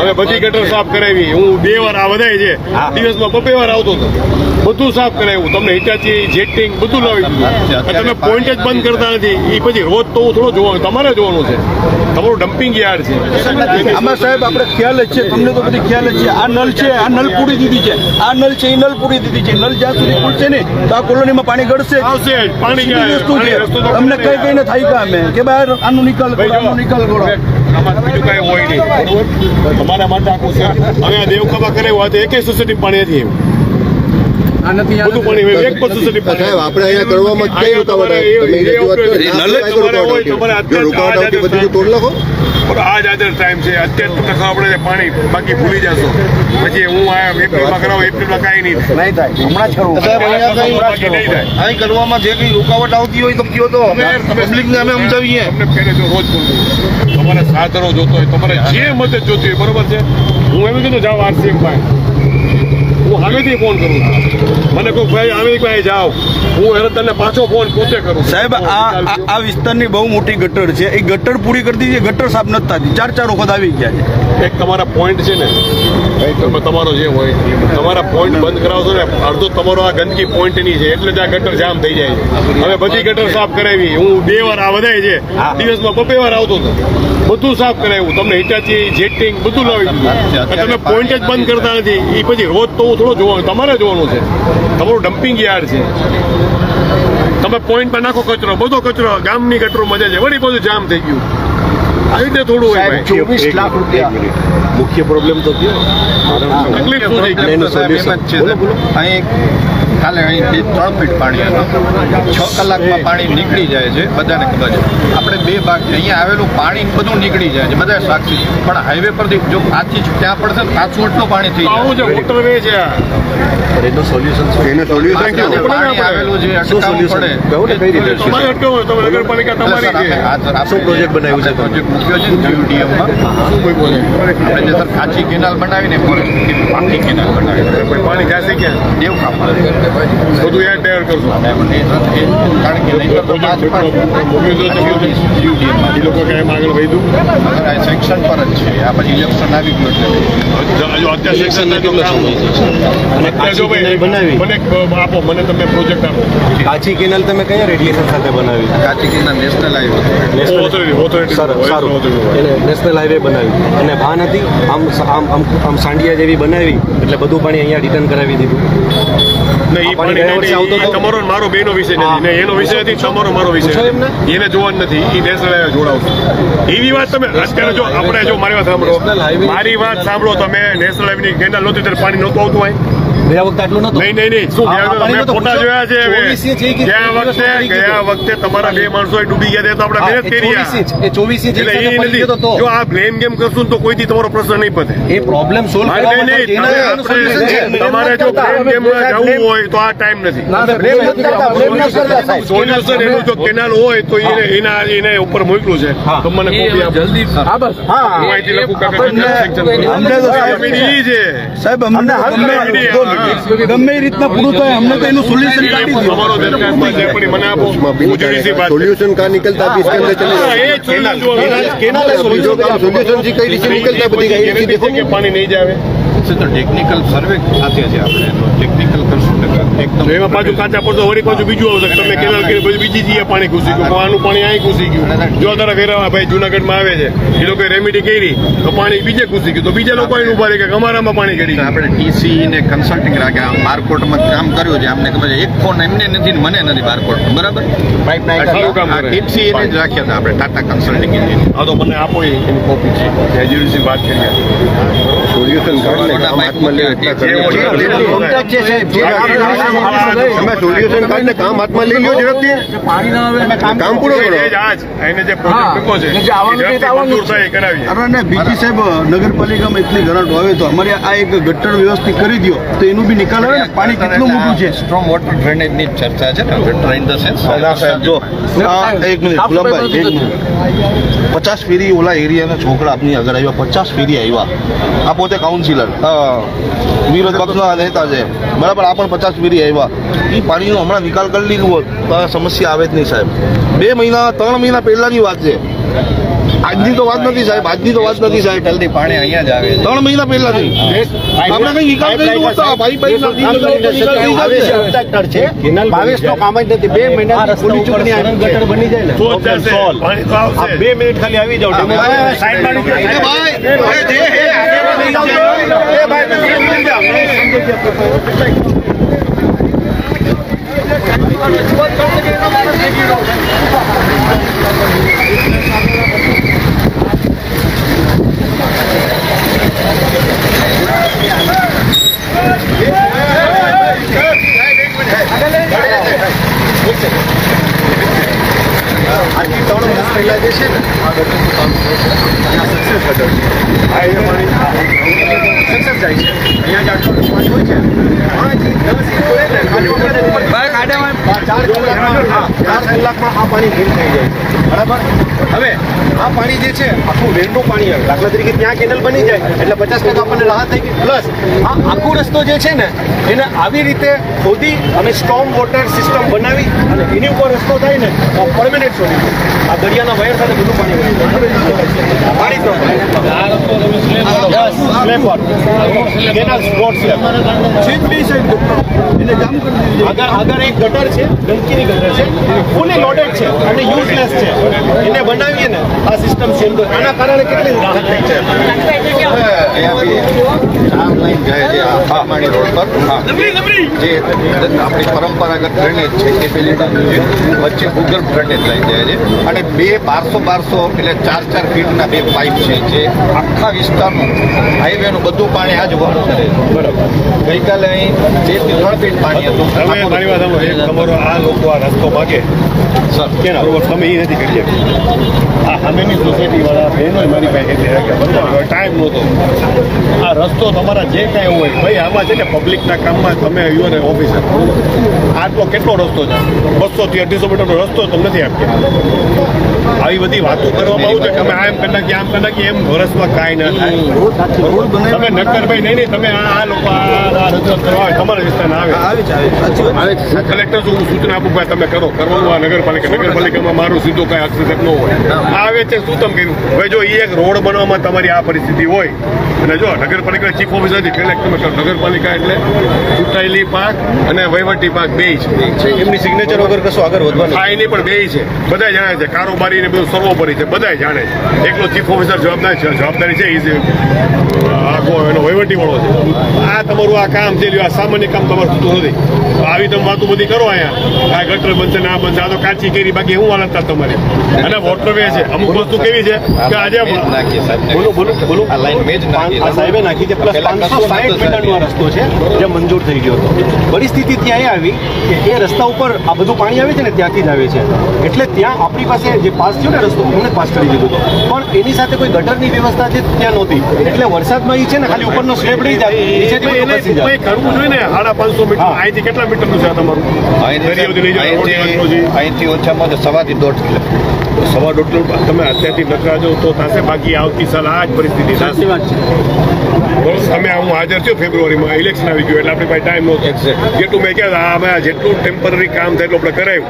હવે બધી ગટર સાફ કરાવી. હું બે વાર આ વધાય છે. દિવસમાં બબે વાર આવતો હતો. બધું સાફ કરાવ્યું. તમને હિટાચી જેટિંગ બધું લાવી દીધું. તમે પોઈન્ટ જ બંધ કરતા નથી. એ પછી રોજ તો હું થોડો જોવાનું તમારે જોવાનું છે. તમારું ડમ્પિંગ યાર્ડ છે. આમાં સાહેબ આપણે ખ્યાલ જ છે. તમને તો બધી ખ્યાલ જ છે. આ નલ છે આ નલ પૂરી દીધી છે. આ નલ છે એ નલ પૂરી દીધી છે. નલ જ્યાં સુધી ખુલશે ને તો આ કોલોનીમાં પાણી ગળશે આવશે પાણી? વસ્તુ છે. તમને કઈ કઈને થાય કામ અમે. કે બહાર આનું નિકાલ કરો આનું નિકાલ કરો. આમાં બીજું કાંઈ હોય નહીં. બરોબર તમારા માટે આખું છે. હવે આ દેવકામાં કરાવ્યું હોય એક સોસાયટી પાણી તમારે બધી? તોડ લખો? પણ આ જ આજે ટાઈમ છે. અત્યારે તમને ખબર પડે છે પાણી બાકી ભૂલી જશો. પછી હું આ એપ્રિલમાં કરાવું એપ્રિલમાં કાંઈ નહીં થાય. નહીં થાય હમણાં જ કરવું નહીં થાય. અહીં કરવામાં જે કઈ રૂકાવટ આવતી હોય તો કયો તો. પબ્લિકને અમે સમજાવીએ. તમને પહેલે જો રોજ બોલું. તમારે સાધનો જોતો હોય તમારે જે મદદ જોતી હોય બરોબર છે? હું એમ કીધું જાઓ આરસીએમ ભાઈ હું હામેથી ફોન કરું મને કોઈ ભાઈ આવી પાસે જાઓ. હું એને તને પાછો ફોન પોતે કરું સાહેબ આ આ- આ વિસ્તારની બહુ મોટી ગટર છે. એ ગટર પૂરી કરતી છે ગટર સાફ નથી થતી. ચાર ચાર વખત આવી ગયા છે. એક તમારા પોઈન્ટ છે ને તમે તમારો જે હોય તમારા પોઈન્ટ બંધ કરાવશો ને અડધો તમારો આ ગંદકી પોઈન્ટની છે. એટલે જ આ ગટર જામ થઈ જાય છે. હવે બધી ગટર સાફ કરાવી. હું બે વાર આ વધાય છે. દિવસમાં બબે વાર આવતો હતો. બધું સાફ કરાવ્યું. તમને હિટાચી જેટિંગ બધું લાવી દીધું. તમે પોઈન્ટ જ બંધ કરતા નથી. એ પછી રોજ તો હું થોડો જોવાનું, તમારે જોવાનું છે. તમારું ડમ્પિંગ યાર્ડ છે. તમે પોઈન્ટ પર નાખો કચરો, બધો કચરો ગામની ગટરો મજા છે. વળી બધું જામ થઈ ગયું. આવી રીતે થોડું હોય ચોવીસ લાખ રૂપિયા. મુખ્ય પ્રોબ્લેમ તો કયો. અહીં કાલે અહીં બે ત્રણ ફીટ પાણી હતું છ કલાકમાં પાણી નીકળી જાય છે બધાને ખબર છે. આપણે બે ભાગ છે. અહીંયા આવેલું પાણી બધું નીકળી જાય છે બધા સાક્ષી. પણ હાઈવે પરથી જો આથી જ ત્યાં પડશે ને પાછું એટલું પાણી થઈ આવું જાય. એનું સોલ્યુશન એનું જે પાણી આવેલું છે શું અટકાવવું પડે. કઈ રીતે તમારે નગરપાલિકા તમારી છે બનાવ્યું છે તમે? છે જીયુડીએમમાં આપણે જે સર કાચી કેનાલ બનાવીને પાકી કેનાલ બનાવી પાણી દેવ બધું તૈયાર કરશું. કારણ કે નહીં તો એ લોકો કાંઈ આગળ વધ્યું? સેક્શન પર જ છે. આ પછી ઇલેક્શન આવી ગયું એટલે. અત્યારે ભાઈ બનાવી. મને આપો મને તમે પ્રોજેક્ટ આપો. કાચી કેનાલ તમે કયા રેડિયેશન સાથે બનાવી કાચી કેનાલ નેશનલ હાઈવે. Authority સારું. એને નેશનલ હાઈવે બનાવી. અને ભાન હતી આમ આમ આમ આમ સાંડિયા જેવી બનાવી એટલે બધું પાણી અહીંયા રિટર્ન કરાવી દીધું. તમારો મારો બેનો વિષય નથી. એનો વિષય નથી તમારો મારો વિષય. એને જોવાનું નથી એ નેશનલ હાઈવે જોડાવશે. એવી વાત તમે અત્યારે જો આપણે જો મારી વાત સાંભળો. મારી વાત સાંભળો તમે. નેશનલ હાઈવે ની કેનાલ નહોતી ત્યારે પાણી નહોતું આવતું હોય ગયા વખતે આટલું નતું નહીં નહીં નહીં. શું આ- આ ગયા પાણી મેં નહોતું. ફોટા જોયા છે હવે. ચોવીસ ઇંચ એક ઇંચ ગયા વખતે ગયા વખતે તમારા બે માણસો ડૂબી ગયા તો આપણે હા, મહેનત એ કરી 24 એ 24 એટલે એ નથી. જો આ બ્લેમ ગેમ કરશું તો કોઈથી તમારો પ્રશ્ન નહીં પતે. એ પ્રોબ્લેમ સોલ્વ કરવા નહીં, નહીં. માટે તમારે solution છે. આપણે- તમારે જો બ્લેમ ગેમમાં જવું હોય તો આ ટાઈમ નથી. સોલ્યુશન એનું જો કેનાલ હોય તો એને એના એને ઉપર મોકલું છે. તો મને હું. લખું કાકા. અમને સાહેબ- અમને ગમે ગમે એ રીતના પૂરું થાય અમને તો એનું સોલ્યુશન કાઢી દો તમારો દરખાસ્તમાં જે પણ મને આપો હું જુડીસી વાત सोल्यूशन का निकलता अब इसके अंदर चले હા, એ જ solution જોવાનું. केनाल है बीजो काम सोल्यूशन जी कई રીતે निकलता બધી એને કઈ દીધું કે પાણી નહીં જ આવે છે તો ટેકનિકલ સર્વે સાથે છે આપણે. તો ટેકનિકલ કરશું એકદમ એમાં પાછું કાચા પડતો વળી પાછું બીજું આવશે તમે કેનાલ કે પછી બીજી જગ્યાએ પાણી ઘૂસી ગયું. આનું પાણી અહીં ઘૂસી ગયું. જો તારા વેરાવા ભાઈ જુનાગઢમાં આવે છે એ લોકોએ રેમેડી કરી તો પાણી બીજે ઘૂસી ગયું. તો બીજા લોકો અહીં ઊભા રહે કે અમારામાં પાણી ગળી આપણે ટીસી ને કન્સલ્ટિંગ રાખ્યા બારકોટમાં કામ કર્યું છે. અમને ખબર છે. એક ફોન એમને નથી મને નથી બારકોટ બરાબર? આ. ટીસી એને જ રાખ્યા હતા આપણે. ટાટા કન્સલ્ટિંગ એન્જિનિયર હા તો મને આપો એની કોપી છે. કે વાત કરીએ સોલ્યુશન કાઢને કામ હાથમાં લે એટલા જે તમે સોલ્યુશન કાઢને કામ હાથમાં લઈ લો ઝડપથી. કામ પૂરો કરો. એને જે બીજી સાહેબ નગરપાલિકામાં એટલી ગરાટ આવે તો અમારે આ એક ગટર વ્યવસ્થિત કરી દો તો એનું બી નિકાલ આવે ને પાણી કેટલું મોટું છે? સ્ટ્રોંગ વોટર ડ્રેનેજની ચર્ચા છે ને ગટર ઇન ધ સેન્સ જો એક મિનિટ ગુલાબભાઈ એક મિનિટ. પચાસ ફેરી ઓલા એરિયાના છોકરા આપની આગળ આવ્યા પચાસ ફેરી આવ્યા. આ પોતે કાઉન્સિલર વિરોધ પક્ષના નેતા છે. બરાબર આ પણ પચાસ વીરી આવ્યા. એ પાણીનો હમણાં નિકાલ કરી લીધું હોત તો આ સમસ્યા આવે જ નહીં સાહેબ. બે મહિના ત્રણ મહિના પહેલાની વાત છે. આજની તો વાત નથી સાહેબ આજની તો વાત નથી સાહેબ. જલ્દી પાણી અહીંયા જ આવે ત્રણ મહિના પહેલાથી. આપણે કઈ નિકાલ કરી દો તો ભાઈ જશે. બાવીસ નો કામ જ નથી. બે મહિના પોલી ચૂંટણી ગટર બની જાય ને. તો જ પાણી તો આવશે. બે મિનિટ ખાલી આવી જાવ એ ભાઈ એ જે હે આગેવાની એ ભાઈ તમે નીકળી જાઓ. આજથી ત્રણ વર્ષ પહેલા જે છે ને આ ગટરનું કામ થયું છે અહીંયા સક્સેસ છે આ એ પાણી સક્સેસ જાય છે અહીંયા જ આટલો પાણી હોય છે પાંચ ઇંચ દસ ઇંચ હોય ખાલી વખતે ચાર કલાકમાં હા ચાર કલાકમાં આ પાણી ફીલ થઈ જાય. બરાબર હવે, આ પાણી જે છે, આખું વેરનું પાણી આવે દાખલા તરીકે ત્યાં કેનલ બની જાય એટલે પચાસ ટકા આપણને રાહત થઈ ગઈ પ્લસ આ આખો રસ્તો જે છે ને એને આવી રીતે ખોદી અને સ્ટોમ વોટર સિસ્ટમ બનાવી અને એની ઉપર રસ્તો થાય ને પરમેનન્ટ સોલ્યુશન આ દરિયાના વાયર સાથે બધું પાણી પાણી ગટર. છે ગંદકીની ગટર છે ફૂલી લોડેડ છે અને યુઝલેસ છે. એને બનાવીએ ને આ સિસ્ટમ છે તો આના કારણે કેટલી રાહત થઈ છે? ચાર લાઈન જાય છે પામાણી રોડ પર જે આપણી પરંપરાગત ડ્રેનેજ છે એ પેલી વચ્ચે ભૂગર્ભ ડ્રેનેજ લાઈન જાય છે અને બે બારસો બારસો એટલે ચાર ચાર ફીટના બે પાઇપ છે જે આખા વિસ્તારનું હાઈવેનું બધું પાણી આ જ વહન કરે છે બરાબર ગઈકાલે અહીં જે ત્રણ ફીટ પાણી હતું મારી વાત. તમારો આ લોકો આ રસ્તો માગે સર. કેના? બરોબર તમે એ નથી કરી શકતા આ સામેની સોસાયટી બહેનો મારી પાસે કહેતી કે બરોબર? ટાઈમ નહોતો. આ રસ્તો તમારા જે કાંઈ હોય ભાઈ આમાં છે ને પબ્લિકના કામમાં તમે યુ ને ઓફિસર આટલો કેટલો રસ્તો છે? બસોથી અઢીસો મીટરનો રસ્તો તમને નથી આપ્યા આવી બધી વાતો કરવામાં આવું છે કે અમે એમ કરી નાખીએ આમ કરી નાખીએ એમ વર્ષમાં કાંઈ ના થાય. તમે નક્કરભાઈ નહીં નહીં તમે આ આ લોકો આ આ રજૂઆત કરવા આવે તમારા વિસ્તારના આવે. કલેક્ટર શું સૂચના આપું ભાઈ તમે કરો? કરવાનું આ નગરપાલિકા નગરપાલિકામાં મારું સીધો કાંઈ હસ્તક્ષેપ ન હોય. આવે છે શું તમે કર્યું હવે જો એ એક રોડ બનવામાં તમારી આ પરિસ્થિતિ હોય અને જો નગરપાલિકા ચીફ ઓફિસરથી કલેક્ટ તમે નગરપાલિકા એટલે ચૂંટાયેલી પાક અને વહીવટી પાક બે છે. એમની સિગ્નેચર વગર કશું આગળ વધવાનું થાય નહીં પણ બે છે. બધા જાણે છે કારોબારી ને બધું સર્વોપરી છે બધા જાણે છે. એકલો ચીફ ઓફિસર જવાબદાર છે જવાબદારી છે એ આખો એનો વહીવટી વળો છે. આ તમારું આ કામ છે આ સામાન્ય કામ તમારું થતું નથી. આવી તમે વાતો બધી કરો અહીંયા. આ ગટર બનશે ના બનશે આ તો કાચી કેરી બાકી હું હાલત તમારી. અને વોટરવે છે. અમુક વસ્તુ કેવી છે કે આજે બોલો બોલો બોલો. આ લાઈન મેં જ નાખી. સાહેબે નાખી છે પ્લસ પાંચસો કશું મીટરનો રસ્તો છે જે મંજૂર થઈ ગયો હતો. પરિસ્થિતિ ત્યાં એ આવી કે એ રસ્તા ઉપર આ બધું પાણી આવે છે ને ત્યાંથી જ આવે છે. એટલે ત્યાં આપણી પાસે જે પાસ થયો ને રસ્તો એમને પાસ કરી દીધો પણ એની સાથે કોઈ ગટરની વ્યવસ્થા છે ત્યાં નહોતી. એટલે વરસાદમાં એ છે ને ખાલી ઉપરનો સ્લેબ રહી જાય. નીચેથી કરવું જોઈએ ને? સાડા પાંચસો મીટર. અહીંથી કેટલા મીટરનું છે તમારું. અહીંથી ઓછામાં ઓછા સવાથી દોઢ કિલો. સવા દોઢ કિલો? તમે અત્યારથી નકરાજો તો થશે બાકી આવતી સાલ આ જ પરિસ્થિતિ સાચી વાત છે. તમે હું હાજર છું ફેબ્રુઆરીમાં. ઇલેક્શન આવી ગયું એટલે આપણી પાસે ટાઈમ નહોતો. જેટલું મેં કહેવાય અમે જેટલું ટેમ્પરરી કામ થાય એટલું આપણે કરાવ્યું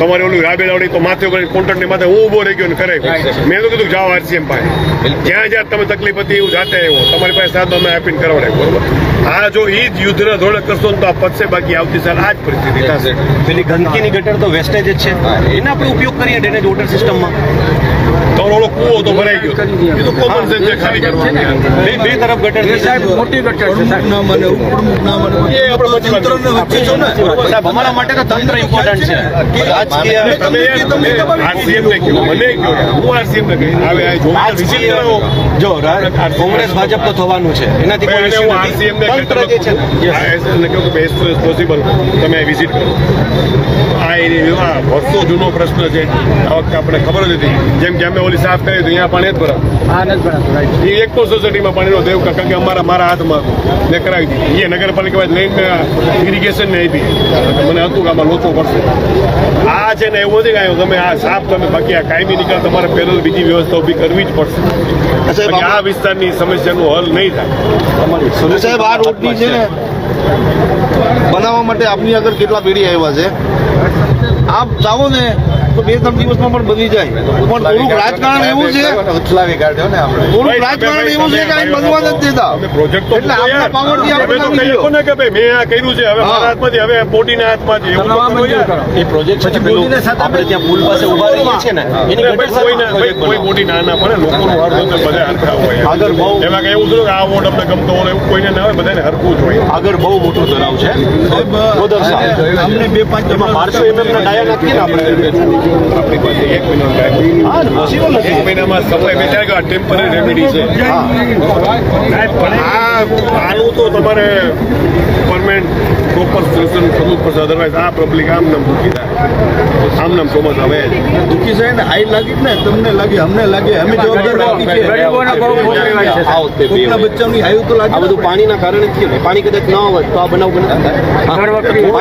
તમારે ઓલું રાબેલાવડી તો માથે કોન્ટ્રાક્ટની માથે હું ઊભો રહી ગયો ને કરાય. મેં તો કીધું જાઓ આરસીએમ પાસે. જ્યાં જ્યાં તમે તકલીફ હતી એવું જાતે આવ્યો. તમારી પાસે સાથ અમે આપીને કરાવડાય બરોબર? આ જો એ જ યુદ્ધના ધોરણે કરશો ને તો આ પતશે બાકી આવતી સાલ આ જ પરિસ્થિતિ થશે. પેલી ગંદકીની ગટર તો વેસ્ટેજ જ છે. એને આપણે ઉપયોગ કરીએ ડ્રેનેજ વોટર સિસ્ટમમાં ઓલો કૂવો તો ભરાઈ ગયો. એ તો કોમન સેન્સ છે ખાલી કરવાનું બે બે તરફ ગટર છે સાહેબ મોટી ગટર છે સાહેબ. ના મને ઉપપ્રમુખ ના મને એ આપણે પછી તંત્રને વચ્ચે છો ને. સાહેબ અમારા માટે તો તંત્ર ઇમ્પોર્ટન્ટ છે. રાજકીય તમે આરસીએમ ને કહ્યું મને કહ્યું હું આરસીએમ ને કહી હવે આ જોવા. વિઝિટ કરો. જો કોંગ્રેસ ભાજપ તો થવાનું છે. એનાથી કોઈ ઇશ્યુ નથી. આરસીએમ ને તંત્ર જે છે ને, કહ્યું કે બેસ્ટ પોસિબલ તમે વિઝિટ કરો. આ વર્ષો જૂનો પ્રશ્ન છે. આ વખતે આપણે ખબર જ હતી. જેમ કે અમે ઓલી સાફ કરી અહીંયા પાણી જ ભરાતું એ એક તો સોસાયટીમાં પાણીનો દેવ કારણ કે અમારા મારા હાથમાં હતું મેં કરાવી દીધી. એ નગરપાલિકા લઈને ઇરિગેશન ને આપી. મને હતું કે આમાં લોકો પડશે. આ છે ને એવું નથી કાંઈ તમે આ સાફ તમે બાકી આ કાયમી નિકાલ તમારે પેરેલ બીજી વ્યવસ્થા ઊભી કરવી જ પડશે. આ વિસ્તારની સમસ્યાનું હલ નહીં થાય. સાહેબ આ રોડની છે. ને બનાવવા માટે આપની આગળ કેટલા પેઢી આવ્યા છે? આપ જાઓ ને તો બે ત્રણ દિવસમાં પણ બની જાય. પણ થોડુંક રાજકારણ એવું છે. થોડુંક રાજકારણ એવું છે કે અહીં બનવા નથી દેતા. એટલે આપણા પાવરથી આપણે કે ભાઈ મેં આ કર્યું છે હવે મારા હાથમાં છે હવે મોટીના હાથમાં છે. એ પ્રોજેક્ટ છે પેલું આપણે ત્યાં પુલ પાસે ઊભા રહીએ છીએ ને એની ગટર કોઈ મોટી ના ના પડે લોકોનું વખતે બધા હરખા હોય. આગળ બહુ- એમાં કઈ એવું થયું કે આ વોટ આપણે ગમતો હોય એવું કોઈને ના હોય બધાને હરખું જ હોય. આગળ બહુ મોટું તળાવ છે. અમને બે પાંચ એમાં બારસો એમએમ ના ડાયા નાખીએ ને આપણે. આપણી પાસે એક મહિનો ટાઈમ એક મહિનામાં સમય બેઠા કે ટેમ્પરરી રેમેડી છે આનું તો તમારે પરમેનન્ટ પ્રોપર સોલ્યુશન કરવું પડશે અધરવાઇઝ આ પબ્લિક આમ નામ દુઃખી થાય આમ નામ ચોમાસ હવે દુઃખી છે ને હાઈ લાગી ને તમને લાગે અમને લાગે અમે જવાબદાર બચ્ચાની હાઈ તો લાગે આ બધું પાણીના કારણે થયું ને. પાણી કદાચ ન હોય તો આ બનાવ બને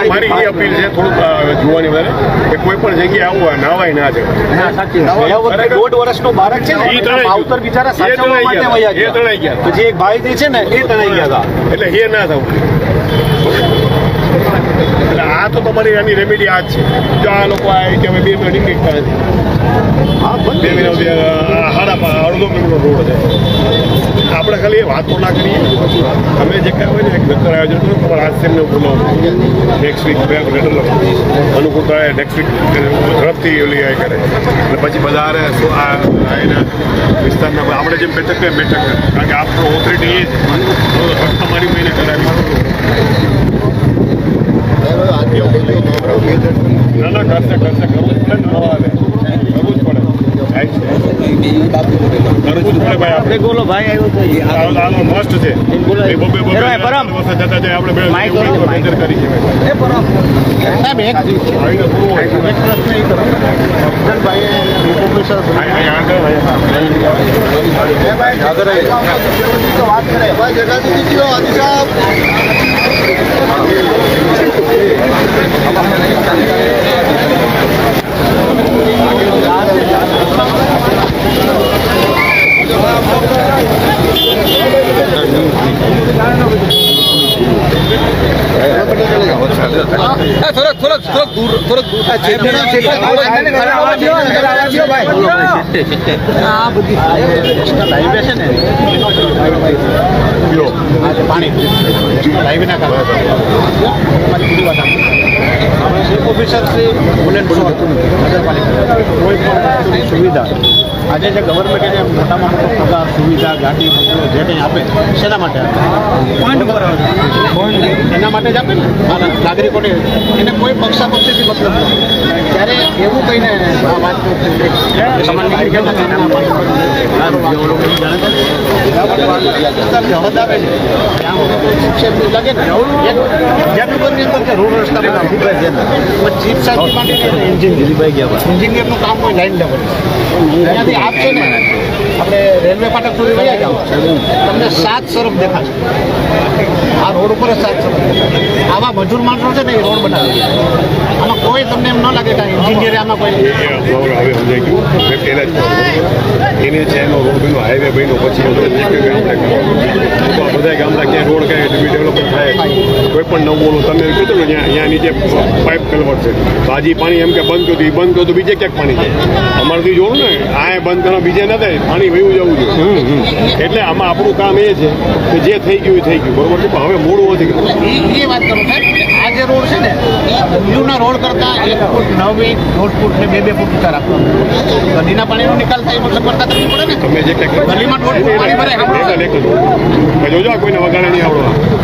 મારી એ અપીલ છે થોડુંક જોવાની વારે કે કોઈ પણ જગ્યાએ આવું હોય નાવાય ના છે ગયા વખતે દોઢ વર્ષનો બાળક છે ને માવતર બિચારા સાચવવા માટે ગયા. વયા એ તણાઈ ગયા. પછી એક ભાઈ જે છે ને એ તણાઈ ગયા હતા. એટલે એ ના થવું. એટલે આ તો તમારી આની રેમેડી આ જ છે. જો આ લોકો આ કે અમે બે મિનિટ કરે છે હા બે હાડા પા- અડધો કિલોમીટર રોડ છે. ખાલી વાતો ના કરીએ અમે જે કાંઈ હોય ને એક નક્કર આયોજન કરો તમારા હાથ સેમને બોલો નેક્સ્ટ વીક અનુકૂળતા નેક્સ્ટ વીક ઝડપથી ઓલી આ કરે. અને પછી બધા આ એના વિસ્તારના આપણે જેમ બેઠક કરીએ બેઠક કારણ કે આપણો ઓથોરિટી એ જ. તમારી મહિને કરાવી ના ના કરશે કરશે કરવું પડે આવે કરવું જ પડે થાય છે કરવું જ પડે ભાઈ આપણે બોલો ભાઈ આવ્યો આનો છે. બોલો. એ બબે બબે પરમ. જતા જાય આપણે માઈક કરો સાહેબ એક એક પ્રશ્ન એ આગળ. આગળ વાત ભાઈ સાહેબ હાઈવે છે ને આજે પાણી હાઈવેના કારણે તમારી પૂરી વાત આપી ચીફ ઓફિસર શ્રી બુલેટ શો નગરપાલિકા કોઈ સુવિધા આજે જે ગવર્મેન્ટ એને મોટામાં મોટો પગાર સુવિધા ગાડી જે કંઈ આપે શેના માટે આપે નાગરિકોને એને કોઈ પક્ષાપક્ષીથી મતલબ નથી ત્યારે એવું કહીને આ વાત એન્જિનિયરનું કામ હોય લાઈન લેવલ ત્યાંથી આપ છે ને આપણે રેલવે ફાટક સુધી વયા જાઓ તમને સાત સરફ દેખાશે. આ રોડ ઉપર જ સાત સરફ આવા મજૂર માણસો છે ને એ રોડ બનાવે કોઈ તમને એમ ન લાગે કે એન્જિનિયર આમાં કોઈ એ હવે હવે સમજાઈ ગયું મેં પહેલા જ એને છે એનો રોડ બન્યો હાઈવે બન્યો પછી એનો જે કંઈ ગામડે. કરવાનું. તો આ બધા ગામડા ક્યાં રોડ ક્યાં ડેવલપમેન્ટ થાય. કોઈ પણ નવું ઓલું તમે કીધું ને ત્યાં અહીંયા નીચે પાઇપ કલવટ છે. બાજી પાણી એમ કે બંધ કર્યું એ બંધ કર્યું તો બીજે ક્યાંક પાણી જાય. અમારથી જોવું ને આ બંધ કરવા બીજે ન થાય પાણી વયું જવું જોઈએ. એટલે આમાં આપણું કામ એ છે કે જે થઈ ગયું એ થઈ ગયું બરોબર છે? પણ હવે મોડું નથી એ એ વાત કરું સાહેબ આ જે રોડ છે ને બીજુના રોડ કરતા એક ફૂટ નવ ઇંચ દોઢ ફૂટ ને બે બે ફૂટ ઊંચા રાખવાનો. નદીના પાણીનો નિકાલ થાય મતલબ કરતા તકલીફ પડે ને? તમે જે ગલીમાં દોઢ ફૂટ પાણી ભરાય જોજો કોઈને વગાડે નહીં આવડો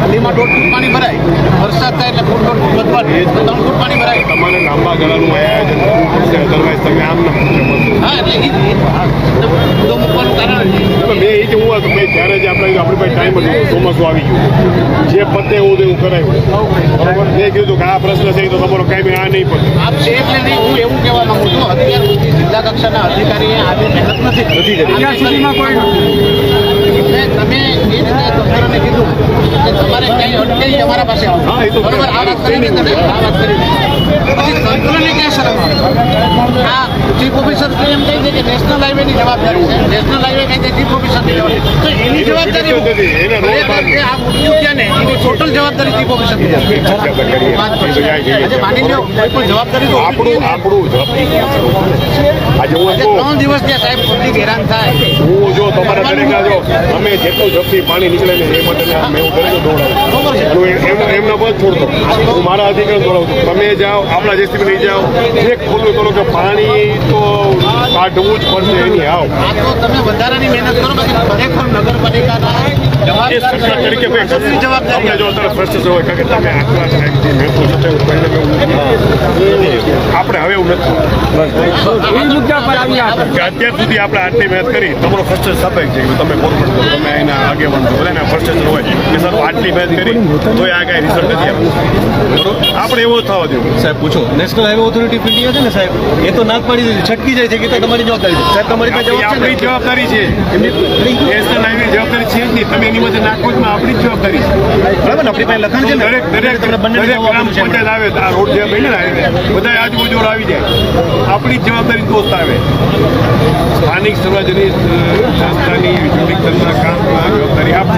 ગલીમાં દોઢ ફૂટ પાણી ભરાય. વરસાદ થાય એટલે ફૂટ દોઢ ફૂટ વધવા તો. ત્રણ ફૂટ પાણી ભરાય. તમારે લાંબા ગાળાનું આયોજન કરવું પડશે અધરવાઇઝ તમે આમ ના હા એટલે. મુદ્દો મૂકવાનું કારણ. મેં એ હું હતું ભાઈ ત્યારે જ આપણે આપણી પાસે ટાઈમ હતો ચોમાસું આવી ગયું. જે પતે એવું તેવું કરાયું. બરોબર. મેં કીધું કે આ પ્રશ્ન છે તો તમારો કાંઈ બી આ નહીં પડે. આપ છે એટલે નહીં હું એવું કહેવા માંગુ છું અત્યાર સુધી જિલ્લા કક્ષાના અધિકારીએ આજે મહેનત નથી કરી. અત્યાર સુધીમાં કોઈ એટલે તમે રીતે તંત્રને કીધું કે તમારે ક્યાંય અટકે અમારા પાસે આવો. હા, એ તો બરોબર આ વાત કરી તમે આ વાત કરી પછી તંત્રને ક્યાં શરમ આવે? આ ચીફ ઓફિસર તો એમ કહે છે કે નેશનલ હાઈવેની જવાબદારી છે. નેશનલ હાઈવે કહે છે ચીફ ઓફિસરની જવાબદારી. તો એની જવાબદારી એને રોડ ખરેખર કે આ ઉદ્યોગ છે ને? એની ટોટલ જવાબદારી ચીફ ઓફિસરની આજે માની લો કોઈ પણ જવાબદારી તો આપણું આપણું આજે હું એમ આજે કહું ત્રણ દિવસ ત્યાં સાહેબ પબ્લિક હેરાન થાય. હું જો તમારા તરીકે જો અમે જેટલું ઝડપી પાણી નીકળે ને એ માટે મેં હું ઘરે દોડાવું. હું એમ- એમના પર છોડતો. હું મારા અધિકાર દોડાવું છું. તમે જાઓ આપણા જેસીબી લઈ જાઓ. જે ખોલું કરો કે પાણી તો કાઢવું જ પડશે એની આવ. તમે વધારાની મહેનત કરો બાકી ખરેખર નગરપાલિકાના જવાબદારી જવાબદારી તમને જો અત્યારે ફ્રસ્ટ્રેશન હોય કે તમે આટલા ટાઈમથી મહેનત છો તો પહેલા એવું આપણે હવે એવું નથી. અત્યાર સુધી આપણે આટલી મહેનત કરી તમારો ફર્સ્ટ સ્વાભાવિક છે. તમે કોર્પોરેટ કરો તમે એના આગેવાન છો બધાને ફર્સ્ટ હોય. કે સર આટલી મહેનત કરી તો આ કાંઈ રિઝલ્ટ નથી આપણે એવો થવા દેવું. સાહેબ પૂછો. National highway authority of India છે ને સાહેબ? એ તો નાક પાડી દીધી. છટકી જાય છે કે તમારી જવાબદારી છે. સાહેબ તમારી પાસે આપણી જવાબ છે? એમની જવાબદારી છે. નેશનલ હાઈવે જવાબદારી છે જ નહીં. તમે એની મধ্যે નાખો આપણી જ જવાબદારી છે. બરાબર આપણી પાસે લખાણ છે દરેક દરેક દરેક ગ્રામ પંચાયત આવે આ રોડ જે બને આવે બધા આજુબાજુ આવી જાય. આપણી જ જવાબદારી દોસ્ત આવે. સ્થાનિક સ્વરાજની સંસ્થાની કામમાં જવાબદારી આપો.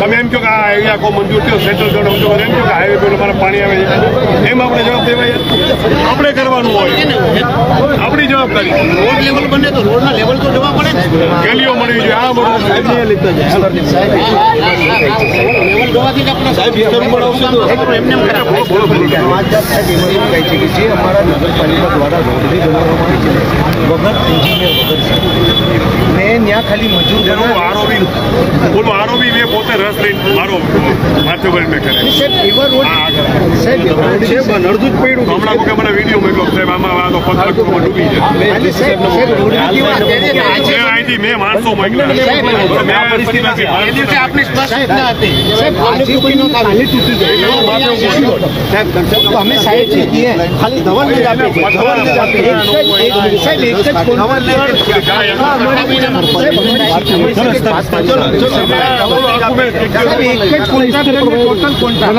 તમે એમ કહો કે આખો મંજૂર થયો સેન્ટ્રલ ગવર્મેન્ટ એમ કહો કે હાઈવે પર અમારે પાણી આવે છે એમ આપણે જવાબ દેવાય આપણે કરવાનું હોય આપણી જવાબદારી રોડ લેવલ બને તો રોડના લેવલ તો જવા પડે ને ગલીઓ મળવી જોઈએ આ મળવું અમારા નગરપાલિકા દ્વારા રોડની બનાવવામાં આવે છે વગર એન્જિનિયર વગર મેં ત્યાં ખાલી મજૂર આરોપી બોલો આરોપી મેં પોતે રસ લઈને મારો Gracias. માથે ભરી મેં કરે સાહેબ એવા રોડ સાહેબ છે અડધું જ પડ્યું હમણાં કોઈ મને વીડિયો મોકલો સાહેબ આમાં આ તો ડૂબી જાય ખાલી અહીંથી મેં માણસો મોકલ્યા અમે સાહેબ જ જ એક જ- એક જ tienen que.